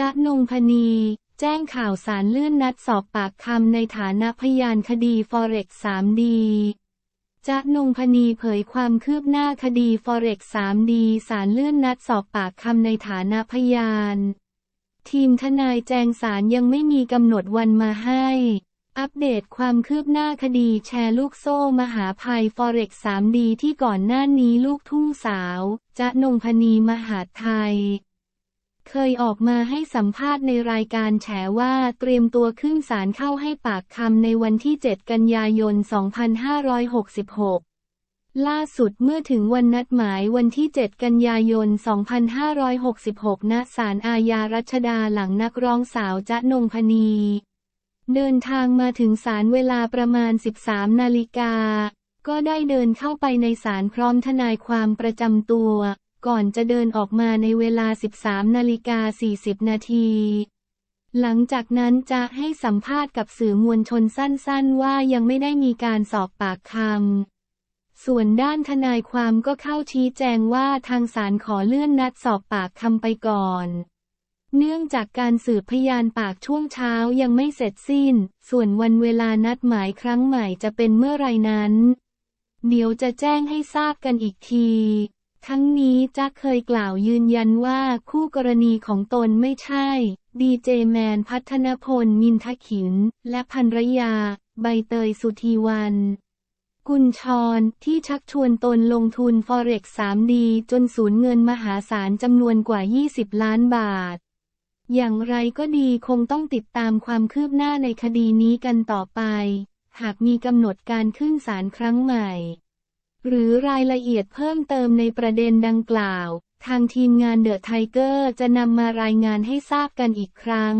จ๊ะนงพนี แจ้งข่าวสารเลื่อนนัดสอบปากคำในฐานะพยานคดี Forex 3D จ๊ะนงพนีเผยความคืบหน้าคดี Forex 3D สารเลื่อนนัดสอบปากคำในฐานะพยาน ทีมทนายแจงสารยังไม่มีกำหนดวันมาให้ อัปเดตความคืบหน้าคดีแชร์ลูกโซ่มหาภัย Forex 3D ที่ก่อนหน้านี้ลูกทุ่งสาวจ๊ะนงพนีมหาไทย เคยออกมาให้สัมภาษณ์ในรายการแฉว่าเตรียมตัวขึ้นศาลเข้าให้ปากคำในวันที่ 7 กันยายน 2566ล่าสุดเมื่อถึงวันนัดหมายวันที่ 7 กันยายน 2566 ณ ศาลอาญารัชดาหลังนักร้องสาวจ๊ะนงพนี เดินทางมาถึงศาลเวลาประมาณ 13 นาฬิกา ก็ได้เดินเข้าไปในศาลพร้อมทนายความประจำตัว ก่อนจะเดินออกมาในเวลา 13 นาฬิกา 40 นาที หลังจากนั้นจะให้สัมภาษณ์กับสื่อมวลชนสั้นๆ ว่ายังไม่ได้มีการสอบปากคำ ส่วนด้านทนายความก็เข้าชี้แจงว่าทางศาลขอเลื่อนนัดสอบปากคำไปก่อนเนื่องจากการสืบพยานปากช่วงเช้ายังไม่เสร็จสิ้น ส่วนวันเวลานัดหมายครั้งใหม่จะเป็นเมื่อไรนั้น เดี๋ยวจะแจ้งให้ทราบกันอีกที ทั้งนี้จ๊ะเคยกล่าวยืนยันว่าคู่กรณีของตนไม่ใช่ ดีเจแมนพัฒนพลมินทขิน และภรรยา ใบเตยสุธีวัน กุลชรที่ชักชวนตนลงทุน Forex 3D จนสูญเงินมหาศาลจำนวนกว่า 20 ล้านบาท อย่างไรก็ดีคงต้องติดตามความคืบหน้าในคดีนี้กันต่อไป หากมีกำหนดการขึ้นศาลครั้งใหม่ หรือรายละเอียดเพิ่มเติมในประเด็นดังกล่าว ทางทีมงานเดอะไทเกอร์จะนำมารายงานให้ทราบกันอีกครั้ง